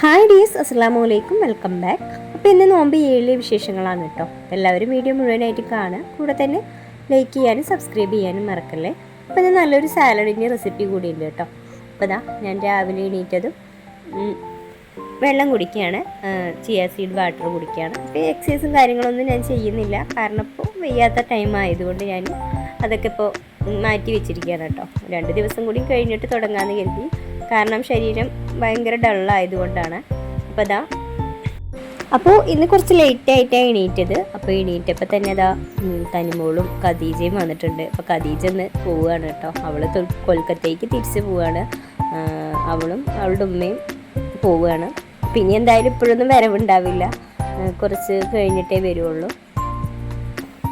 Hi ഡീസ് അസ്സാം വലൈക്കും welcome back. അപ്പോൾ ഇന്ന് നോമ്പ് ഏഴിലെ വിശേഷങ്ങളാണ് കേട്ടോ. എല്ലാവരും വീഡിയോ മുഴുവനായിട്ട് കാണുക. കൂടെ തന്നെ ലൈക്ക് ചെയ്യാനും സബ്സ്ക്രൈബ് ചെയ്യാനും മറക്കല്ലേ? അപ്പോൾ ഇത് നല്ലൊരു സാലഡിന്റെ റെസിപ്പി കൂടി ഉണ്ട് കേട്ടോ. അപ്പോൾ ഇതാ ഞാൻ രാവിലെ എണീറ്റതും വെള്ളം കുടിക്കുകയാണ്. ചിയ സീഡ് വാട്ടർ കുടിക്കുകയാണ്. അപ്പോൾ എക്സസൈസും കാര്യങ്ങളൊന്നും ഞാൻ ചെയ്യുന്നില്ല. കാരണം ഇപ്പോൾ വയ്യാത്ത ടൈം ആയതുകൊണ്ട് ഞാൻ അതൊക്കെ ഇപ്പോൾ മാറ്റി വെച്ചിരിക്കുകയാണ് കേട്ടോ. രണ്ട് ദിവസം കൂടി കഴിഞ്ഞിട്ട് തുടങ്ങാമെന്ന് കരുതി. കാരണം ശരീരം ഭയങ്കര ഡള്ളായതുകൊണ്ടാണ് അപ്പോൾ അതാ അപ്പോൾ ഇന്ന് കുറച്ച് ലേറ്റ് ആയിട്ടാണ് എണീറ്റത്. അപ്പോൾ എണീറ്റപ്പോൾ തന്നെ അതാ തനിമോളും ഖദീജയും വന്നിട്ടുണ്ട്. അപ്പോൾ ഖദീജ ഒന്ന് പോവുകയാണ് കേട്ടോ. അവൾ കൊൽക്കത്തയ്ക്ക് തിരിച്ച് പോവുകയാണ് അവളും അവളുടെ ഉമ്മയും പോവുകയാണ് പിന്നെ എന്തായാലും ഇപ്പോഴൊന്നും വരവുണ്ടാവില്ല. കുറച്ച് കഴിഞ്ഞിട്ടേ വരുള്ളൂ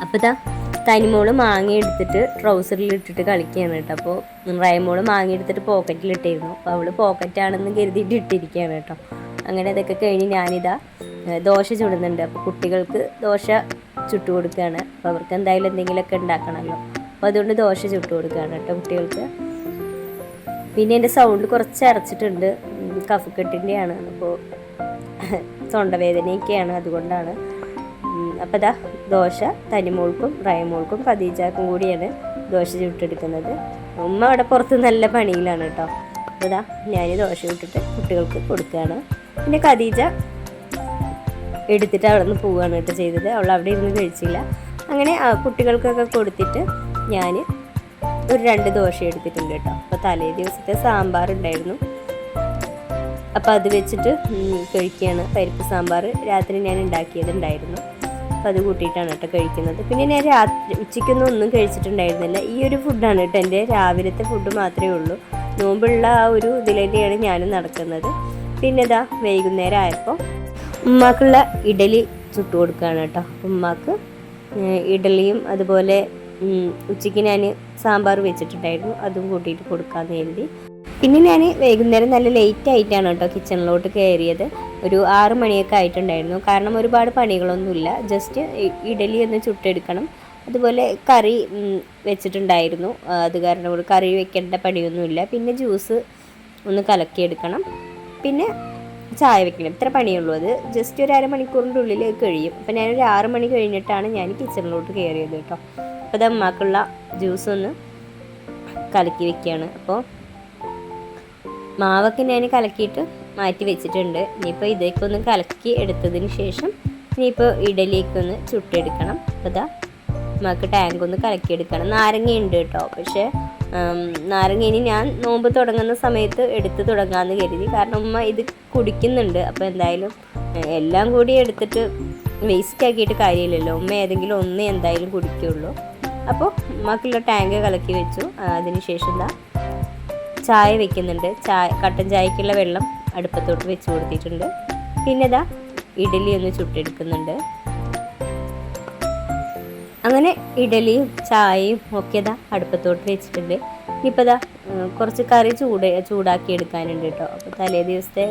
അപ്പോൾ ഇതാ തനിമോൾ മാങ്ങ എടുത്തിട്ട് ട്രൗസറിൽ ഇട്ടിട്ട് കളിക്കുകയാണ് കേട്ടോ. അപ്പോൾ റയമോൾ മാങ്ങ എടുത്തിട്ട് പോക്കറ്റിലിട്ടിരുന്നു അപ്പോൾ അവൾ പോക്കറ്റാണെന്ന് കരുതിയിട്ട് ഇട്ടിരിക്കുകയാണ് കേട്ടോ. അങ്ങനെ അതൊക്കെ കഴിഞ്ഞ് ഞാനിതാ ദോശ ചുടുന്നുണ്ട്. അപ്പോൾ കുട്ടികൾക്ക് ദോശ ചുട്ടു കൊടുക്കുകയാണ്. അപ്പോൾ അവർക്ക് എന്തായാലും എന്തെങ്കിലുമൊക്കെ ഉണ്ടാക്കണമല്ലോ. അപ്പോൾ അതുകൊണ്ട് ദോശ ചുട്ടു കൊടുക്കുകയാണ് കേട്ടോ കുട്ടികൾക്ക്. പിന്നെ എന്റെ സൗണ്ട് കുറച്ച് അരച്ചിട്ടുണ്ട്. കഫക്കെട്ടിന്റെയാണ്. അപ്പോൾ തൊണ്ടവേദനയൊക്കെയാണ് അതുകൊണ്ടാണ്. അപ്പോൾ ദാ ദോശ തനിമോൾക്കും റയമോൾക്കും ഖദീജാക്കും കൂടിയാണ് ദോശ ചുട്ടെടുക്കുന്നത്. ഉമ്മ അവിടെ പുറത്ത് നല്ല പണിയിലാണ് കേട്ടോ. അപ്പോൾ ദാ ഞാൻ ദോശ ചുട്ടിട്ട് കുട്ടികൾക്ക് കൊടുക്കുകയാണ്. പിന്നെ ഖദീജ എടുത്തിട്ട് അവിടെ നിന്ന് പോവുകയാണ് കേട്ടോ ചെയ്തത്. അവൾ അവിടെ ഇരുന്ന് കഴിച്ചില്ല. അങ്ങനെ കുട്ടികൾക്കൊക്കെ കൊടുത്തിട്ട് ഞാൻ ഒരു രണ്ട് ദോശ എടുത്തിട്ടുണ്ട് കേട്ടോ. അപ്പോൾ തലേ ദിവസത്തെ സാമ്പാർ ഉണ്ടായിരുന്നു. അപ്പോൾ അത് വെച്ചിട്ട് കഴിക്കുകയാണ്. പരിപ്പ് സാമ്പാർ രാത്രി ഞാൻ ഉണ്ടാക്കിയതുണ്ടായിരുന്നു അപ്പോൾ അത് കൂട്ടിയിട്ടാണ് കേട്ടോ കഴിക്കുന്നത്. പിന്നെ ഞാൻ രാത്രി ഉച്ചയ്ക്കൊന്നും ഒന്നും കഴിച്ചിട്ടുണ്ടായിരുന്നില്ല. ഈ ഒരു ഫുഡാണ് കേട്ടോ എന്റെ രാവിലത്തെ ഫുഡ് മാത്രമേ ഉള്ളൂ. നോമ്പുള്ള ആ ഒരു ഇതിലേക്കാണ് ഞാനും നടക്കുന്നത്. പിന്നെ ഇതാ വൈകുന്നേരം ആയപ്പോൾ ഉമ്മാക്കുള്ള ഇഡലി ചുട്ടു കൊടുക്കുകയാണ് കേട്ടോ. ഉമ്മാക്ക് ഇഡലിയും അതുപോലെ ഉച്ചയ്ക്ക് ഞാൻ സാമ്പാർ വെച്ചിട്ടുണ്ടായിരുന്നു. അതും കൂട്ടിയിട്ട് കൊടുക്കാമെന്ന് കരുതി. പിന്നെ ഞാൻ വൈകുന്നേരം നല്ല ലേറ്റ് ആയിട്ടാണ് കേട്ടോ കിച്ചണിലോട്ട് കയറിയത്. ഒരു ആറ് മണിയൊക്കെ ആയിട്ടുണ്ടായിരുന്നു. കാരണം ഒരുപാട് പണികളൊന്നുമില്ല. ജസ്റ്റ് ഇഡലി ഒന്ന് ചുട്ടെടുക്കണം. അതുപോലെ കറി വെച്ചിട്ടുണ്ടായിരുന്നു. അത് കാരണം ഒരു കറി വെക്കേണ്ട പണിയൊന്നുമില്ല. പിന്നെ ജ്യൂസ് ഒന്ന് കലക്കിയെടുക്കണം. പിന്നെ ചായ വെക്കണം. ഇത്ര പണിയുള്ളൂ അത്. ജസ്റ്റ് ഒരു അരമണിക്കൂറിന്റെ ഉള്ളിൽ കഴിയും. അപ്പം ഞാനൊരു ആറ് മണി കഴിഞ്ഞിട്ടാണ് ഞാൻ കിച്ചണിലോട്ട് കയറിയത് കേട്ടോ. അപ്പോൾ അത് അമ്മക്കുള്ള ജ്യൂസ് ഒന്ന് കലക്കി വെക്കുകയാണ്. അപ്പോൾ മാവൊക്കെ ഞാൻ കലക്കിയിട്ട് മാറ്റി വെച്ചിട്ടുണ്ട്. ഇനിയിപ്പോൾ ഇതൊക്കെ ഒന്ന് കലക്കി എടുത്തതിന് ശേഷം ഇനിയിപ്പോൾ ഇഡലിയൊക്കെ ഒന്ന് ചുട്ടെടുക്കണം. അപ്പോൾ ഇതാ നമുക്ക് ടാങ്ക് ഒന്ന് കലക്കിയെടുക്കണം. നാരങ്ങ ഉണ്ട് കേട്ടോ. പക്ഷേ നാരങ്ങ ഇനി ഞാൻ നോമ്പ് തുടങ്ങുന്ന സമയത്ത് എടുത്ത് തുടങ്ങാമെന്ന് കരുതി. കാരണം ഉമ്മ ഇത് കുടിക്കുന്നുണ്ട്. അപ്പോൾ എന്തായാലും എല്ലാം കൂടി എടുത്തിട്ട് വേസ്റ്റ് ആക്കിയിട്ട് കാര്യമില്ലല്ലോ. ഉമ്മ ഏതെങ്കിലും ഒന്ന് എന്തായാലും കുടിക്കുള്ളൂ. അപ്പോൾ ഉമ്മക്കുള്ള ടാങ്ക് കലക്കി വെച്ചു. ആ, അതിന് ശേഷം എന്താ ചായ വെക്കുന്നുണ്ട്. ചായ കട്ടൻ ചായക്കുള്ള വെള്ളം അടുപ്പത്തോട്ട് വെച്ച് കൊടുത്തിട്ടുണ്ട്. പിന്നെ ഇതാ ഇഡലി ഒന്ന് ചുട്ടെടുക്കുന്നുണ്ട്. അങ്ങനെ ഇഡലിയും ചായയും ഒക്കെ ഇതാ അടുപ്പത്തോട്ട് വെച്ചിട്ടുണ്ട്. ഇനിയിപ്പോൾ ഇതാ കുറച്ച് കറി ചൂട് ചൂടാക്കി എടുക്കാനുണ്ട് കേട്ടോ. അപ്പോൾ തലേ ദിവസത്തെ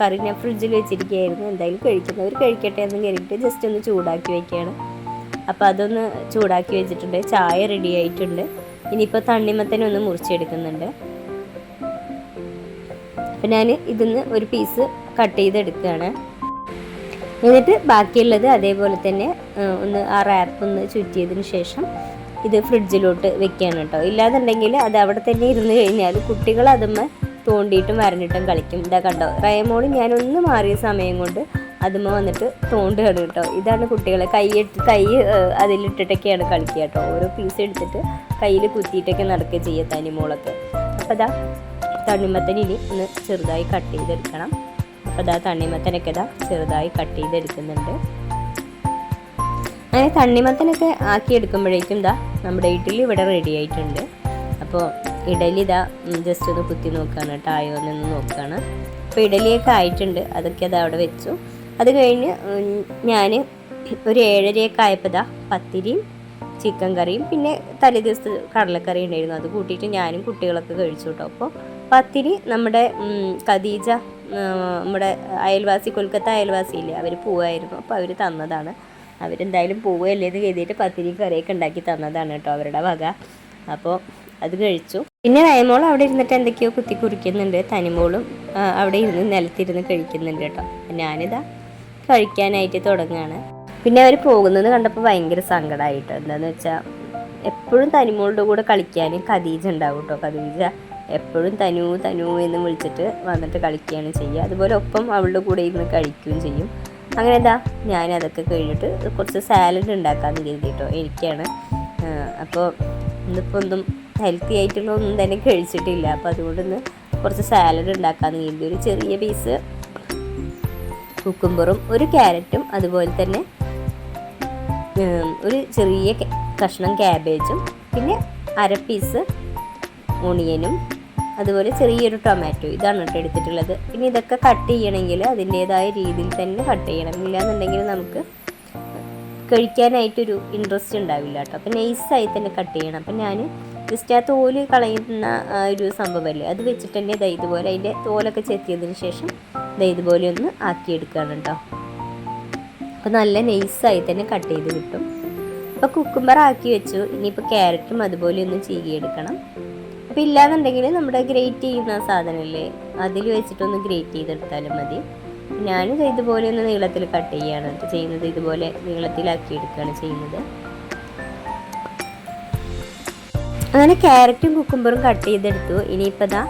കറി ഞാൻ ഫ്രിഡ്ജിൽ വെച്ചിരിക്കുകയായിരുന്നു. എന്തായാലും കഴിക്കുന്നവർ കഴിക്കട്ടെ എന്ന് കരുതിയിട്ട് ജസ്റ്റ് ഒന്ന് ചൂടാക്കി വെക്കുകയാണ്. അപ്പോൾ അതൊന്ന് ചൂടാക്കി വെച്ചിട്ടുണ്ട്. ചായ റെഡി ആയിട്ടുണ്ട്. ഇനിയിപ്പോൾ തണ്ണിമത്തനൊന്ന് മുറിച്ചെടുക്കുന്നുണ്ട്. അപ്പം ഞാൻ ഇതിന്ന് ഒരു പീസ് കട്ട് ചെയ്തെടുക്കുകയാണ്. എന്നിട്ട് ബാക്കിയുള്ളത് അതേപോലെ തന്നെ ഒന്ന് ആ റാപ്പ് ഒന്ന് ചുറ്റിയതിന് ശേഷം ഇത് ഫ്രിഡ്ജിലോട്ട് വെക്കുകയാണ് കേട്ടോ. ഇല്ലാന്നുണ്ടെങ്കിൽ അത് അവിടെ തന്നെ ഇരുന്ന് കഴിഞ്ഞാൽ കുട്ടികൾ അതുമ്മ തോണ്ടിയിട്ടും വരണ്ടിട്ടും കളിക്കും. ഇതാ കണ്ടോ? റയമോൾ ഞാനൊന്ന് മാറിയ സമയം കൊണ്ട് അതുമ്മ വന്നിട്ട് തോണ്ടുകയാണ് കേട്ടോ. ഇതാണ് കുട്ടികളെ കൈയിട്ട് കൈ അതിലിട്ടിട്ടൊക്കെയാണ് കളിക്കുക കേട്ടോ. ഓരോ പീസ് എടുത്തിട്ട് കയ്യിൽ കുത്തിയിട്ടൊക്കെ നടക്കുക ചെയ്യുക തനിമോളൊക്കെ അപ്പോൾ അതാ തണ്ണിമത്തൻ ഇനി ഒന്ന് ചെറുതായി കട്ട് ചെയ്തെടുക്കണം. അപ്പോൾ അതാ തണ്ണിമത്തനൊക്കെ ഇതാ ചെറുതായി കട്ട് ചെയ്തെടുക്കുന്നുണ്ട്. അങ്ങനെ തണ്ണിമത്തനൊക്കെ ആക്കി എടുക്കുമ്പോഴേക്കും ഇതാ നമ്മുടെ ഇഡ്ഡലി ഇവിടെ റെഡി ആയിട്ടുണ്ട്. അപ്പോൾ ഇഡലി ഇതാ ജസ്റ്റ് ഒന്ന് കുത്തി നോക്കുകയാണ് കേട്ടോ ആയോ എന്നൊന്ന് നോക്കുകയാണ് അപ്പോൾ ഇഡലിയൊക്കെ ആയിട്ടുണ്ട് അതൊക്കെ അതാ അവിടെ വെച്ചു. അത് കഴിഞ്ഞ് ഞാൻ ഒരു ഏഴരയൊക്കെ ആയപ്പോൾ ഇതാ പത്തിരിയും ചിക്കൻ കറിയും പിന്നെ തലേ ദിവസത്തെ കടലക്കറി ഉണ്ടായിരുന്നു. അത് കൂട്ടിയിട്ട് ഞാനും കുട്ടികളൊക്കെ കഴിച്ചു കേട്ടോ. അപ്പോൾ പത്തിരി നമ്മുടെ ഖദീജ നമ്മുടെ അയൽവാസി കൊൽക്കത്ത അയൽവാസി ഇല്ലേ അവർ പോവായിരുന്നു. അപ്പോൾ അവർ തന്നതാണ്. അവരെന്തായാലും പോവുകയല്ലേ എന്ന് കരുതിയിട്ട് പത്തിരി കറിയൊക്കെ ഉണ്ടാക്കി തന്നതാണ് കേട്ടോ അവരുടെ വക. അപ്പോൾ അത് കഴിച്ചു. പിന്നെ നയമോൾ അവിടെ ഇരുന്നിട്ട് എന്തൊക്കെയോ കുത്തി കുറിക്കുന്നുണ്ട്. തനിമോളും അവിടെ ഇരുന്ന് നിലത്തിരുന്ന് കഴിക്കുന്നുണ്ട് കേട്ടോ. ഞാനിതാ കഴിക്കാനായിട്ട് തുടങ്ങുകയാണ് പിന്നെ അവർ പോകുന്നത് കണ്ടപ്പോൾ ഭയങ്കര സങ്കടമായിട്ടോ എന്താണെന്ന് വെച്ചാൽ എപ്പോഴും തനിമോളുടെ കൂടെ കളിക്കാൻ ഖദീജ ഉണ്ടാവും കേട്ടോ. ഖദീജ എപ്പോഴും തനു തനു എന്ന് വിളിച്ചിട്ട് വന്നിട്ട് കളിക്കുകയാണ് ചെയ്യുക. അതുപോലെ ഒപ്പം അവളുടെ കൂടെ ഇരുന്ന് കഴിക്കുകയും ചെയ്യും. അങ്ങനെ എന്താ ഞാൻ അതൊക്കെ കഴിഞ്ഞിട്ട് കുറച്ച് സാലഡ് ഉണ്ടാക്കാമെന്ന് കരുതിയിട്ടോ എനിക്കാണ് അപ്പോൾ ഇന്നിപ്പോൾ ഒന്നും ഹെൽത്തി ആയിട്ടുള്ള ഒന്നും തന്നെ കഴിച്ചിട്ടില്ല. അപ്പോൾ അതുകൊണ്ട് കുറച്ച് സാലഡ് ഉണ്ടാക്കാമെന്ന് കരുതി. ഒരു ചെറിയ പീസ് കുക്കുംബറും ഒരു ക്യാരറ്റും അതുപോലെ തന്നെ ഒരു ചെറിയ കഷ്ണം ക്യാബേജും പിന്നെ അര പീസ് ഓണിയനും അതുപോലെ ചെറിയൊരു ടൊമാറ്റോ ഇതാണ് കേട്ടോ എടുത്തിട്ടുള്ളത്. ഇനി ഇതൊക്കെ കട്ട് ചെയ്യണമെങ്കിൽ അതിന്റേതായ രീതിയിൽ തന്നെ കട്ട് ചെയ്യണം. ഇല്ലാന്നുണ്ടെങ്കിൽ നമുക്ക് കഴിക്കാനായിട്ടൊരു ഇൻട്രസ്റ്റ് ഉണ്ടാവില്ല കേട്ടോ. അപ്പം നൈസായി തന്നെ കട്ട് ചെയ്യണം. അപ്പം ഞാൻ ജസ്റ്റ് ആ തോൽ കളയുന്ന ഒരു സംഭവമല്ലേ അത് വെച്ചിട്ട് തന്നെ ദാ ഇതുപോലെ അതിന്റെ തോലൊക്കെ ചെത്തിയതിന് ശേഷം ദാ ഇതുപോലെ ഒന്ന് ആക്കിയെടുക്കുകയാണ് കേട്ടോ. അപ്പോൾ നല്ല നൈസായി തന്നെ കട്ട് ചെയ്ത് കിട്ടും. അപ്പോൾ കുക്കുംബർ ആക്കി വെച്ചു. ഇനിയിപ്പോൾ ക്യാരറ്റും അതുപോലെ ഒന്ന് ചീകിയെടുക്കണം. അപ്പോൾ ഇല്ലാന്നുണ്ടെങ്കിൽ നമ്മുടെ ഗ്രേറ്റ് ചെയ്യുന്ന സാധനമല്ലേ? അതിൽ വെച്ചിട്ടൊന്ന് ഗ്രേറ്റ് ചെയ്തെടുത്താലും മതി. ഞാനിത് ഇതുപോലെ ഒന്ന് നീളത്തിൽ കട്ട് ചെയ്യുകയാണ് ചെയ്യുന്നത് ഇതുപോലെ നീളത്തിലാക്കി എടുക്കുകയാണ് ചെയ്യുന്നത്. അങ്ങനെ ക്യാരറ്റും കുക്കുംബറും കട്ട് ചെയ്തെടുത്തു. ഇനിയിപ്പോൾ ദാ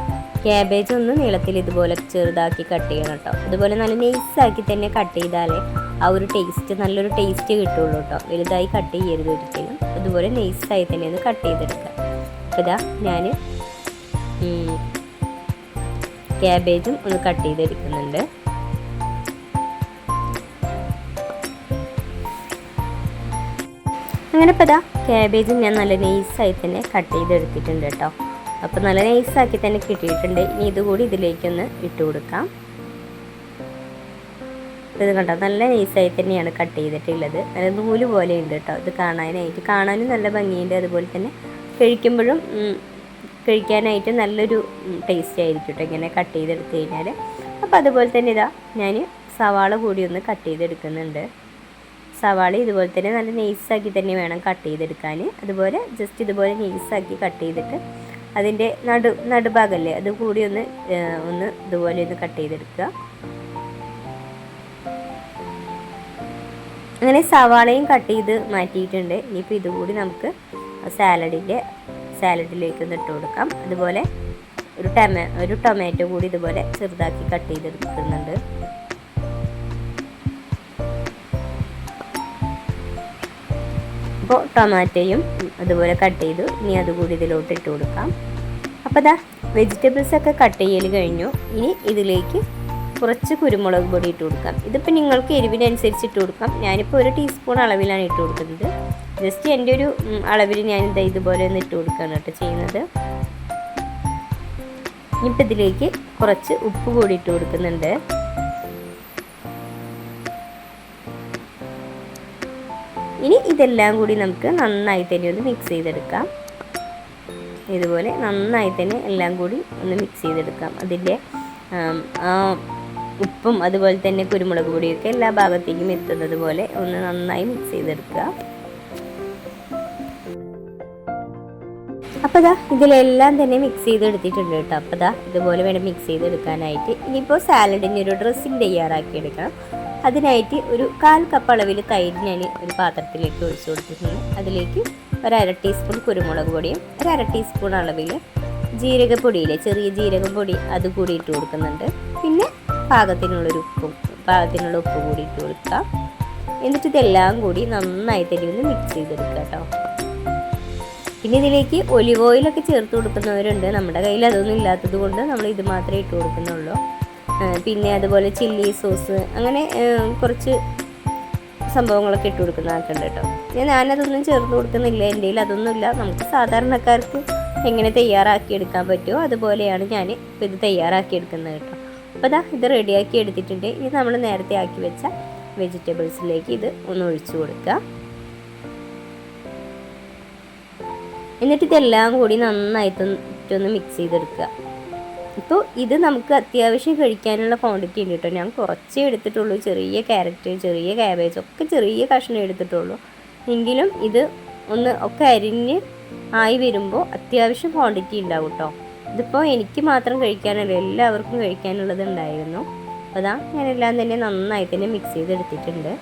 ക്യാബേജ് ഒന്ന് നീളത്തിൽ ഇതുപോലെ ചെറുതാക്കി കട്ട് ചെയ്യണം കേട്ടോ. അതുപോലെ നല്ല നൈസാക്കി തന്നെ കട്ട് ചെയ്താലേ ആ ഒരു ടേസ്റ്റ് നല്ലൊരു ടേസ്റ്റ് കിട്ടുള്ളൂ കേട്ടോ. വലുതായി കട്ട് ചെയ്യരുത് ഒരിക്കലും. അതുപോലെ നൈസായി തന്നെ ഒന്ന് കട്ട് ചെയ്തെടുക്കുക. അപ്പോൾ ഇതാ ഞാൻ ക്യാബേജും ഒന്ന് കട്ട് ചെയ്തെടുക്കുന്നുണ്ട്. അങ്ങനെ ഇപ്പോൾ ഇതാ ക്യാബേജും ഞാൻ നല്ല നൈസായി തന്നെ കട്ട് ചെയ്തെടുത്തിട്ടുണ്ട് കേട്ടോ. അപ്പോൾ നല്ല നൈസാക്കി തന്നെ കിട്ടിയിട്ടുണ്ട്. ഇനി ഇതുകൂടി ഇതിലേക്കൊന്ന് ഇട്ട് കൊടുക്കാം. ഇത് കണ്ടോ? നല്ല നൈസായി തന്നെയാണ് കട്ട് ചെയ്തിട്ടുള്ളത്. നല്ല നൂൽ പോലെ ഉണ്ട് കേട്ടോ. ഇത് കാണാനായിട്ട് കാണാനും നല്ല ഭംഗിയുണ്ട്. അതുപോലെ തന്നെ കഴിക്കുമ്പോഴും കഴിക്കാനായിട്ട് നല്ലൊരു ടേസ്റ്റ് ആയിരിക്കും കേട്ടോ ഇങ്ങനെ കട്ട് ചെയ്തെടുത്ത് കഴിഞ്ഞാൽ അപ്പോൾ അതുപോലെ തന്നെ ഇതാ ഞാൻ സവാള കൂടി ഒന്ന് കട്ട് ചെയ്തെടുക്കുന്നുണ്ട്. സവാള ഇതുപോലെ തന്നെ നല്ല നെയ്സാക്കി തന്നെ വേണം കട്ട് ചെയ്തെടുക്കാൻ അതുപോലെ ജസ്റ്റ് ഇതുപോലെ നെയ്സാക്കി കട്ട് ചെയ്തിട്ട് അതിന്റെ നടു നടുഭാഗമല്ലേ അത് കൂടി ഒന്ന് ഒന്ന് ഇതുപോലെ ഒന്ന് കട്ട് ചെയ്തെടുക്കുക. അങ്ങനെ സവാളയും കട്ട് ചെയ്ത് മാറ്റിയിട്ടുണ്ട്. ഇനിയിപ്പോൾ ഇതുകൂടി നമുക്ക് സാലഡിന്റെ സാലഡിലേക്ക് ഒന്ന് ഇട്ട് കൊടുക്കാം. അതുപോലെ ഒരു ടൊമാ ഒരു ടൊമാറ്റോ കൂടി ഇതുപോലെ ചെറുതാക്കി കട്ട് ചെയ്തെടുക്കുന്നുണ്ട്. അപ്പോൾ ടൊമാറ്റോയും അതുപോലെ കട്ട് ചെയ്തു. ഇനി അതുകൂടി ഇതിലോട്ട് ഇട്ട് കൊടുക്കാം. അപ്പോൾ ദാ വെജിറ്റബിൾസ് ഒക്കെ കട്ട് ചെയ്യൽ കഴിഞ്ഞു. ഇനി ഇതിലേക്ക് കുറച്ച് കുരുമുളക് പൊടി ഇട്ട് കൊടുക്കാം. ഇതിപ്പോൾ നിങ്ങൾക്ക് എരിവിനനുസരിച്ച് ഇട്ട് കൊടുക്കാം. ഞാനിപ്പോൾ ഒരു ടീസ്പൂൺ അളവിലാണ് ഇട്ട് കൊടുക്കുന്നത്. ജസ്റ്റ് എന്റെ ഒരു അളവിൽ ഞാൻ ഇതാ ഇതുപോലെ ഒന്ന് ഇട്ട് കൊടുക്കുകയാണ് കേട്ടോ ചെയ്യുന്നത്. ഇനിയിപ്പോൾ ഇതിലേക്ക് കുറച്ച് ഉപ്പ് കൂടി ഇട്ട് കൊടുക്കുന്നുണ്ട്. ഇനി ഇതെല്ലാം കൂടി നമുക്ക് നന്നായി തന്നെ ഒന്ന് മിക്സ് ചെയ്തെടുക്കാം. ഇതുപോലെ നന്നായി തന്നെ എല്ലാം കൂടി ഒന്ന് മിക്സ് ചെയ്തെടുക്കാം. അതിന്റെ ഉപ്പും അതുപോലെ തന്നെ കുരുമുളക് പൊടിയൊക്കെ എല്ലാ ഭാഗത്തേക്കും എത്തുന്നത് പോലെ ഒന്ന് നന്നായി മിക്സ് ചെയ്തെടുക്കുക. അപ്പോൾ ദാ ഇതിലെല്ലാം തന്നെ മിക്സ് ചെയ്തെടുത്തിട്ടുണ്ട് കേട്ടോ. അപ്പോൾ ദാ ഇതുപോലെ വേണം മിക്സ് ചെയ്തെടുക്കാനായിട്ട്. ഇനിയിപ്പോൾ സാലഡിന് ഒരു ഡ്രസ്സിങ് തയ്യാറാക്കി എടുക്കണം. അതിനായിട്ട് ഒരു കാൽ കപ്പ് അളവിൽ തൈര് ഞാൻ ഒരു പാത്രത്തിലേക്ക് ഒഴിച്ചു കൊടുത്തിട്ടുണ്ട്. അതിലേക്ക് ഒരു അര ടീസ്പൂൺ കുരുമുളക് പൊടിയും ഒരു അര ടീസ്പൂൺ അളവിൽ ജീരകപ്പൊടിയിലെ ചെറിയ ജീരകപ്പൊടി അത് കൂടി ഇട്ട് കൊടുക്കുന്നുണ്ട്. പിന്നെ പാകത്തിനുള്ളൊരു ഉപ്പും പാകത്തിനുള്ള ഉപ്പ് കൂടി ഇട്ട് കൊടുക്കുക എന്നിട്ട് ഇതെല്ലാം കൂടി നന്നായി തന്നെ ഒന്ന് മിക്സ് ചെയ്തെടുക്കുക കേട്ടോ. പിന്നെ ഇതിലേക്ക് ഒലിവ് ഓയിലൊക്കെ ചേർത്ത് കൊടുക്കുന്നവരുണ്ട് നമ്മുടെ കയ്യിൽ. അതൊന്നും ഇല്ലാത്തത് കൊണ്ട് നമ്മൾ ഇത് മാത്രമേ ഇട്ട് കൊടുക്കുന്നുള്ളൂ. പിന്നെ അതുപോലെ ചില്ലി സോസ് അങ്ങനെ കുറച്ച് സംഭവങ്ങളൊക്കെ ഇട്ട് കൊടുക്കുന്ന ഉണ്ട് കേട്ടോ. ഞാൻ ഞാനതൊന്നും ചേർത്ത് കൊടുക്കുന്നില്ല. എന്റെ കയ്യിൽ അതൊന്നുമില്ല. നമുക്ക് സാധാരണക്കാർക്ക് എങ്ങനെ തയ്യാറാക്കി എടുക്കാൻ പറ്റുമോ അതുപോലെയാണ് ഞാൻ ഇത് തയ്യാറാക്കി എടുക്കുന്നത് കേട്ടോ. അപ്പോൾ ഇതാ ഇത് റെഡിയാക്കി എടുത്തിട്ടുണ്ട്. ഇനി നമ്മൾ നേരത്തെ ആക്കി വെച്ച വെജിറ്റബിൾസിലേക്ക് ഇത് ഒന്ന് ഒഴിച്ചു കൊടുക്കുക. എന്നിട്ട് ഇതെല്ലാം കൂടി നന്നായിട്ടൊന്ന് മിക്സ് ചെയ്തെടുക്കുക. ഇപ്പോൾ ഇത് നമുക്ക് അത്യാവശ്യം കഴിക്കാനുള്ള ക്വാണ്ടിറ്റി ഉണ്ട് കേട്ടോ. ഞാൻ കുറച്ചേ എടുത്തിട്ടുള്ളൂ. ചെറിയ ക്യാരറ്റ് ചെറിയ ക്യാബേജ് ഒക്കെ ചെറിയ കഷ്ണം എടുത്തിട്ടുള്ളൂ. എങ്കിലും ഇത് ഒന്ന് ഒക്കെ അരിഞ്ഞ് ആയി വരുമ്പോൾ അത്യാവശ്യം ക്വാണ്ടിറ്റി ഉണ്ടാവും കേട്ടോ. ഇതിപ്പോൾ എനിക്ക് മാത്രം കഴിക്കാനല്ല എല്ലാവർക്കും കഴിക്കാനുള്ളത് ഉണ്ടായിരുന്നു അപ്പോൾ അതാ ഞാനെല്ലാം തന്നെ നന്നായി തന്നെ മിക്സ് ചെയ്തെടുത്തിട്ടുണ്ട്.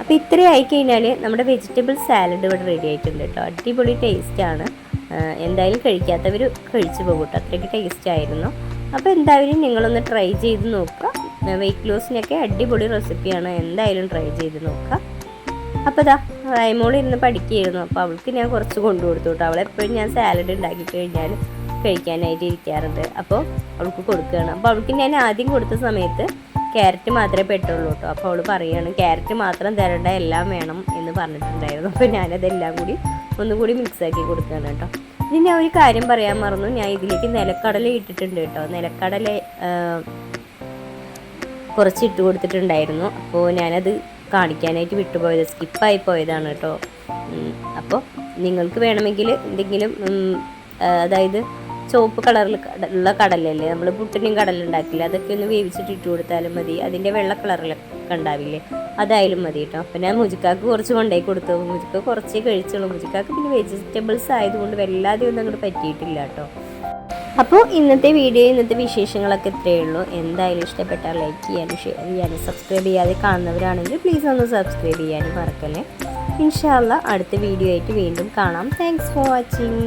അപ്പോൾ ഇത്രയും ആയിക്കഴിഞ്ഞാൽ നമ്മുടെ വെജിറ്റബിൾ സാലഡ് ഇവിടെ റെഡി ആയിട്ടുണ്ട് കേട്ടോ. അടിപൊളി ടേസ്റ്റാണ് എന്തായാലും കഴിക്കാത്തവർ കഴിച്ചു പോകും കേട്ടോ. അത്രയ്ക്ക് ടേസ്റ്റ് ആയിരുന്നു. അപ്പോൾ എന്തായാലും നിങ്ങളൊന്ന് ട്രൈ ചെയ്ത് നോക്കുക. വെയിറ്റ് ലോസിനൊക്കെ അടിപൊളി റെസിപ്പിയാണ് എന്തായാലും ട്രൈ ചെയ്ത് നോക്കുക. അപ്പോൾ ഇതാ റൈമോൾ ഇരുന്ന് പഠിക്കുകയായിരുന്നു. അപ്പോൾ അവൾക്ക് ഞാൻ കുറച്ച് കൊണ്ടു കൊടുത്തു കേട്ടോ. അവളെപ്പോഴും ഞാൻ സാലഡ് ഉണ്ടാക്കി കഴിഞ്ഞാൽ കഴിക്കാനായിട്ട് ഇരിക്കാറുണ്ട്. അപ്പോൾ അവൾക്ക് കൊടുക്കുകയാണ്. അപ്പോൾ അവൾക്ക് ഞാൻ ആദ്യം കൊടുത്ത സമയത്ത് ക്യാരറ്റ് മാത്രമേ പെട്ടുള്ളൂ കേട്ടോ. അപ്പോൾ അവൾ പറയുകയാണ് ക്യാരറ്റ് മാത്രം തരേണ്ട എല്ലാം വേണം എന്ന് പറഞ്ഞിട്ടുണ്ടായിരുന്നു. അപ്പോൾ ഞാനതെല്ലാം കൂടി ഒന്നുകൂടി മിക്സാക്കി കൊടുക്കുകയാണ് കേട്ടോ. ഇനി ഞാൻ ഒരു കാര്യം പറയാൻ മറന്നു. ഞാൻ ഇതിലേക്ക് നിലക്കടല ഇട്ടിട്ടുണ്ട് കേട്ടോ. നിലക്കടല കുറച്ച് ഇട്ട് കൊടുത്തിട്ടുണ്ടായിരുന്നു. അപ്പോൾ ഞാനത് കാണിക്കാനായിട്ട് വിട്ടുപോയത്. സ്കിപ്പായി പോയതാണ് കേട്ടോ. അപ്പോൾ നിങ്ങൾക്ക് വേണമെങ്കിൽ എന്തെങ്കിലും അതായത് ചുവപ്പ് കളറിൽ ഉള്ള കടലല്ലേ? നമ്മൾ പുട്ടിനും കടലുണ്ടാക്കില്ല അതൊക്കെ ഒന്ന് വേവിച്ചിട്ട് ഇട്ട് കൊടുത്താലും മതി. അതിന്റെ വെള്ള കളറിലൊക്കെ ഉണ്ടാവില്ലേ? അതായാലും മതി കേട്ടോ. അപ്പം ഞാൻ മുജിക്കാക്ക് കുറച്ച് കൊണ്ടുപോയി കൊടുത്തു. മുജിക്ക കുറച്ചേ കഴിച്ചുള്ളൂ. മുജിക്കാക്ക് പിന്നെ വെജിറ്റബിൾസ് ആയതുകൊണ്ട് വല്ലാതെ ഒന്നും അങ്ങോട്ട് പറ്റിയിട്ടില്ല കേട്ടോ. അപ്പോൾ ഇന്നത്തെ വീഡിയോ ഇന്നത്തെ വിശേഷങ്ങളൊക്കെ ഇത്രയേ ഉള്ളൂ. എന്തായാലും ഇഷ്ടപ്പെട്ടാൽ ലൈക്ക് ചെയ്യാനും ഷെയർ ചെയ്യാനും സബ്സ്ക്രൈബ് ചെയ്യാതെ കാണുന്നവരാണെങ്കിൽ പ്ലീസ് ഒന്ന് സബ്സ്ക്രൈബ് ചെയ്യാനും മറക്കല്ലേ. ഇൻഷാല്ല അടുത്ത വീഡിയോ ആയിട്ട് വീണ്ടും കാണാം. Thanks for watching